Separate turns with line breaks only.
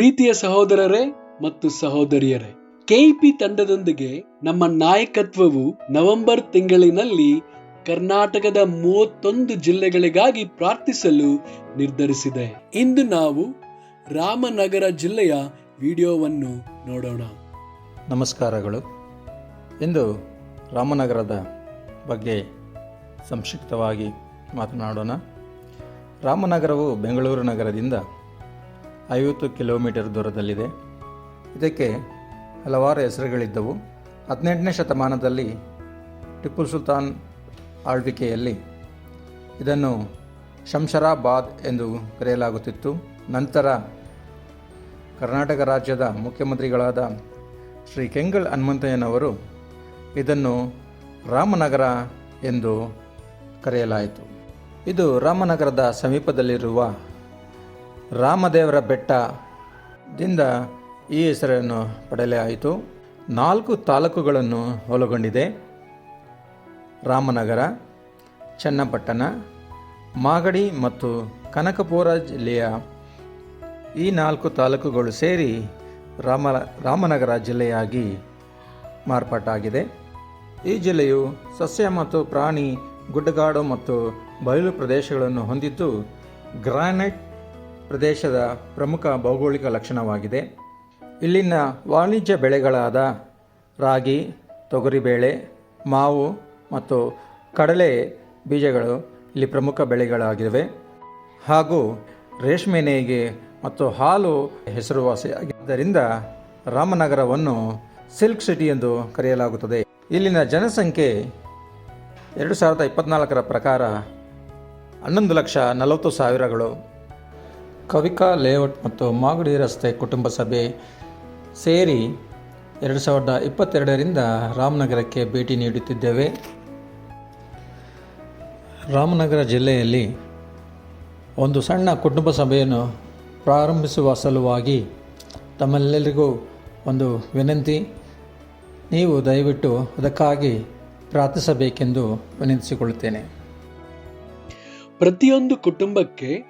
ಪ್ರೀತಿಯ ಸಹೋದರರೇ ಮತ್ತು ಸಹೋದರಿಯರೇ, ಕೆಇಪಿ ತಂಡದೊಂದಿಗೆ ನಮ್ಮ ನಾಯಕತ್ವವು ನವೆಂಬರ್ ತಿಂಗಳಿನಲ್ಲಿ ಕರ್ನಾಟಕದ ಮೂವತ್ತೊಂದು ಜಿಲ್ಲೆಗಳಿಗಾಗಿ ಪ್ರಾರ್ಥಿಸಲು ನಿರ್ಧರಿಸಿದೆ. ಇಂದು ನಾವು ರಾಮನಗರ ಜಿಲ್ಲೆಯ ವಿಡಿಯೋವನ್ನು ನೋಡೋಣ.
ನಮಸ್ಕಾರಗಳು. ಇಂದು ರಾಮನಗರದ ಬಗ್ಗೆ ಸಂಕ್ಷಿಪ್ತವಾಗಿ ಮಾತನಾಡೋಣ. ರಾಮನಗರವು ಬೆಂಗಳೂರು ನಗರದಿಂದ ಐವತ್ತು ಕಿಲೋಮೀಟರ್ ದೂರದಲ್ಲಿದೆ. ಇದಕ್ಕೆ ಹಲವಾರು ಹೆಸರುಗಳಿದ್ದವು. ಹದಿನೆಂಟನೇ ಶತಮಾನದಲ್ಲಿ ಟಿಪ್ಪು ಸುಲ್ತಾನ್ ಆಳ್ವಿಕೆಯಲ್ಲಿ ಇದನ್ನು ಶಂಷರಾಬಾದ್ ಎಂದು ಕರೆಯಲಾಗುತ್ತಿತ್ತು. ನಂತರ ಕರ್ನಾಟಕ ರಾಜ್ಯದ ಮುಖ್ಯಮಂತ್ರಿಗಳಾದ ಶ್ರೀ ಕೆಂಗಲ್ ಹನುಮಂತಯ್ಯನವರು ಇದನ್ನು ರಾಮನಗರ ಎಂದು ಕರೆಯಲಾಯಿತು. ಇದು ರಾಮನಗರದ ಸಮೀಪದಲ್ಲಿರುವ ರಾಮದೇವರ ಬೆಟ್ಟದಿಂದ ಈ ಹೆಸರನ್ನು ಪಡೆಯಲಾಯಿತು. ನಾಲ್ಕು ತಾಲೂಕುಗಳನ್ನು ಒಳಗೊಂಡಿದೆ. ರಾಮನಗರ, ಚನ್ನಪಟ್ಟಣ, ಮಾಗಡಿ ಮತ್ತು ಕನಕಪುರ ಜಿಲ್ಲೆಯ ಈ ನಾಲ್ಕು ತಾಲೂಕುಗಳು ಸೇರಿ ರಾಮ, ರಾಮನಗರ ಜಿಲ್ಲೆಯಾಗಿ ಮಾರ್ಪಾಟಾಗಿದೆ. ಈ ಜಿಲ್ಲೆಯು ಸಸ್ಯ ಮತ್ತು ಪ್ರಾಣಿ ಗುಡ್ಡಗಾಡು ಮತ್ತು ಬಯಲು ಪ್ರದೇಶಗಳನ್ನು ಹೊಂದಿದ್ದು, ಗ್ರಾನೈಟ್ ಪ್ರದೇಶದ ಪ್ರಮುಖ ಭೌಗೋಳಿಕ ಲಕ್ಷಣವಾಗಿದೆ. ಇಲ್ಲಿನ ವಾಣಿಜ್ಯ ಬೆಳೆಗಳಾದ ರಾಗಿ, ತೊಗರಿಬೇಳೆ, ಮಾವು ಮತ್ತು ಕಡಲೆ ಬೀಜಗಳು ಇಲ್ಲಿ ಪ್ರಮುಖ ಬೆಳೆಗಳಾಗಿವೆ. ಹಾಗೂ ರೇಷ್ಮೆ ನೇಯ್ಗೆ ಮತ್ತು ಹಾಲು ಹೆಸರುವಾಸಿಯಾಗಿದ್ದರಿಂದ ರಾಮನಗರವನ್ನು ಸಿಲ್ಕ್ ಸಿಟಿ ಎಂದು ಕರೆಯಲಾಗುತ್ತದೆ. ಇಲ್ಲಿನ ಜನಸಂಖ್ಯೆ ಎರಡು ಸಾವಿರದ ಇಪ್ಪತ್ನಾಲ್ಕರ ಪ್ರಕಾರ ಹನ್ನೊಂದು ಲಕ್ಷ ನಲವತ್ತು ಸಾವಿರಗಳು. ಕವಿಕಾ ಲೇಔಟ್ ಮತ್ತು ಮಾಗಡಿ ರಸ್ತೆ ಕುಟುಂಬ ಸಭೆ ಸೇರಿ ಎರಡು ಸಾವಿರದ ಇಪ್ಪತ್ತೆರಡರಿಂದ ರಾಮನಗರಕ್ಕೆ ಭೇಟಿ ನೀಡುತ್ತಿದ್ದೇವೆ. ರಾಮನಗರ ಜಿಲ್ಲೆಯಲ್ಲಿ ಒಂದು ಸಣ್ಣ ಕುಟುಂಬ ಸಭೆಯನ್ನು ಪ್ರಾರಂಭಿಸುವ ಸಲುವಾಗಿ ತಮ್ಮೆಲ್ಲರಿಗೂ ಒಂದು ವಿನಂತಿ. ನೀವು ದಯವಿಟ್ಟು ಅದಕ್ಕಾಗಿ ಪ್ರಾರ್ಥಿಸಬೇಕೆಂದು ವಿನಂತಿಸಿಕೊಳ್ಳುತ್ತೇನೆ.
ಪ್ರತಿಯೊಂದು ಕುಟುಂಬಕ್ಕೆ